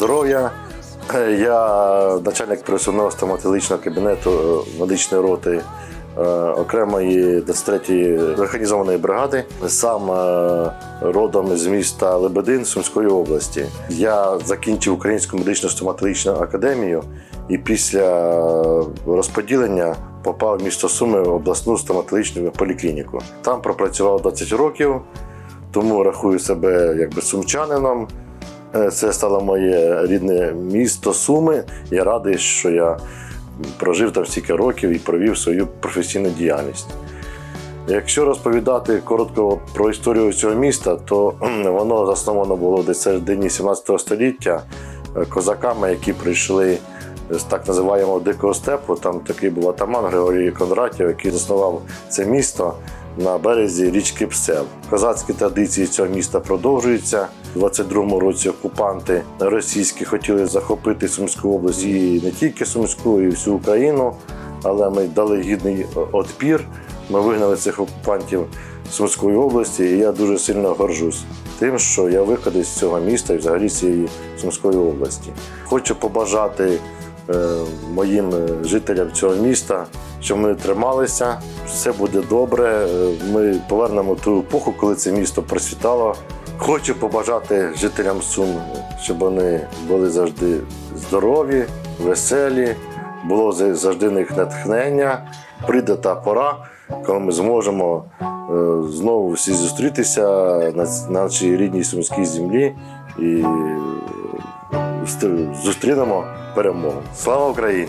Юрія. Я начальник пересувного стоматологічного кабінету е, медичної роти е, окремої 23-ї механізованої бригади. Сам е, родом з міста Лебедин Сумської області. Я закінчив Українську медичну стоматологічну академію і після розподілення попав в місто Суми в обласну стоматологічну поліклініку. Там пропрацював 20 років, тому рахую себе якби сумчанином. Е, Це стало моє рідне місто Суми. Я радий, що я прожив там стільки років і провів свою професійну діяльність. Якщо розповідати коротко про історію цього міста, то воно засновано було десь середині 17 століття е, козаками, які прийшли з так називаємого дикого степу. Там такий був атаман Григорій Кондратів, який заснував це місто на березі річки Псел. Козацькі традиції цього міста продовжуються. У 22-му році окупанти російські хотіли захопити Сумську область і не тільки Сумську, і всю Україну. Але ми дали гідний отпір. Ми вигнали цих окупантів з Сумської області, і я дуже сильно горжусь тим, що я виходив з цього міста і взагалі з цієї Сумської області. Хочу побажати моїм е, жителям цього міста, щоб ми трималися, все буде добре. е, Ми повернемо ту епоху, коли це місто процвітало. Хочу побажати жителям Сум, щоб вони були завжди здорові, веселі, було завжди них натхнення. Прийде та пора, коли ми зможемо е, знову всі зустрітися на нашій рідній сумській землі і е, зустрінемо перемогу. Слава Україні!